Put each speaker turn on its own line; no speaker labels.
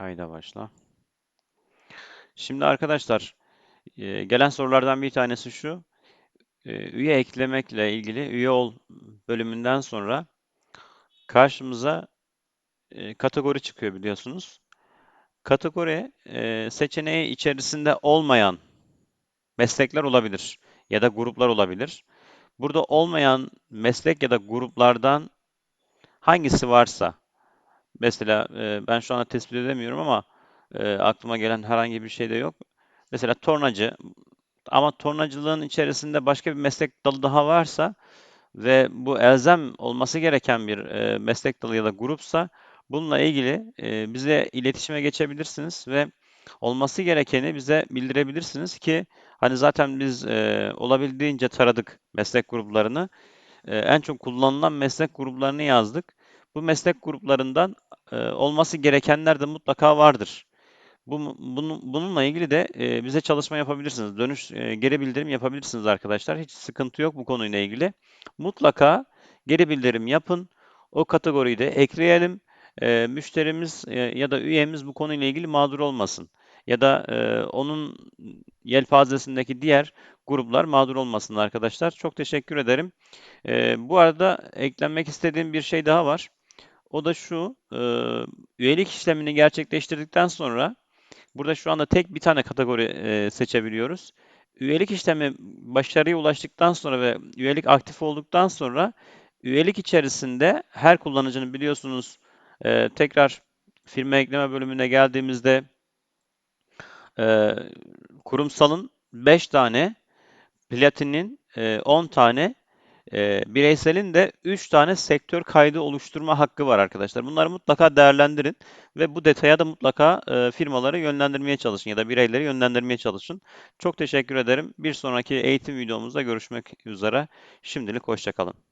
Kayda başla. Şimdi arkadaşlar e, gelen sorulardan bir tanesi şu. E, Üye eklemekle ilgili üye ol bölümünden sonra karşımıza e, kategori çıkıyor biliyorsunuz. Kategori seçeneği içerisinde olmayan meslekler olabilir ya da gruplar olabilir. Burada olmayan meslek ya da gruplardan hangisi varsa mesela e, ben şu anda tespit edemiyorum ama e, aklıma gelen herhangi bir şey de yok. Mesela tornacı ama tornacılığın içerisinde başka bir meslek dalı daha varsa ve bu elzem olması gereken bir e, meslek dalı ya da grupsa bununla ilgili e, bize iletişime geçebilirsiniz ve olması gerekeni bize bildirebilirsiniz ki hani zaten biz e, olabildiğince taradık meslek gruplarını. E, en çok kullanılan meslek gruplarını yazdık. Bu meslek gruplarından e, olması gerekenler de mutlaka vardır. Bu, bunu, bununla ilgili de e, bize çalışma yapabilirsiniz. Dönüş, e, geri bildirim yapabilirsiniz arkadaşlar. Hiç sıkıntı yok bu konuyla ilgili. Mutlaka geri bildirim yapın. O kategoriyi de ekleyelim. E, müşterimiz e, ya da üyemiz bu konuyla ilgili mağdur olmasın. Ya da e, onun yelpazesindeki diğer gruplar mağdur olmasın arkadaşlar. Çok teşekkür ederim. E, bu arada eklenmek istediğim bir şey daha var. O da şu, e, üyelik işlemini gerçekleştirdikten sonra Burada şu anda tek bir tane kategori e, seçebiliyoruz. Üyelik işlemi başarıya ulaştıktan sonra ve üyelik aktif olduktan sonra üyelik içerisinde her kullanıcının biliyorsunuz e, tekrar firma ekleme bölümüne geldiğimizde e, kurumsalın 5 tane, platinin e, 10 tane e, bireyselin de 3 tane sektör kaydı oluşturma hakkı var arkadaşlar. Bunları mutlaka değerlendirin ve bu detaya da mutlaka e, firmaları yönlendirmeye çalışın ya da bireyleri yönlendirmeye çalışın. Çok teşekkür ederim. Bir sonraki eğitim videomuzda görüşmek üzere. Şimdilik hoşçakalın.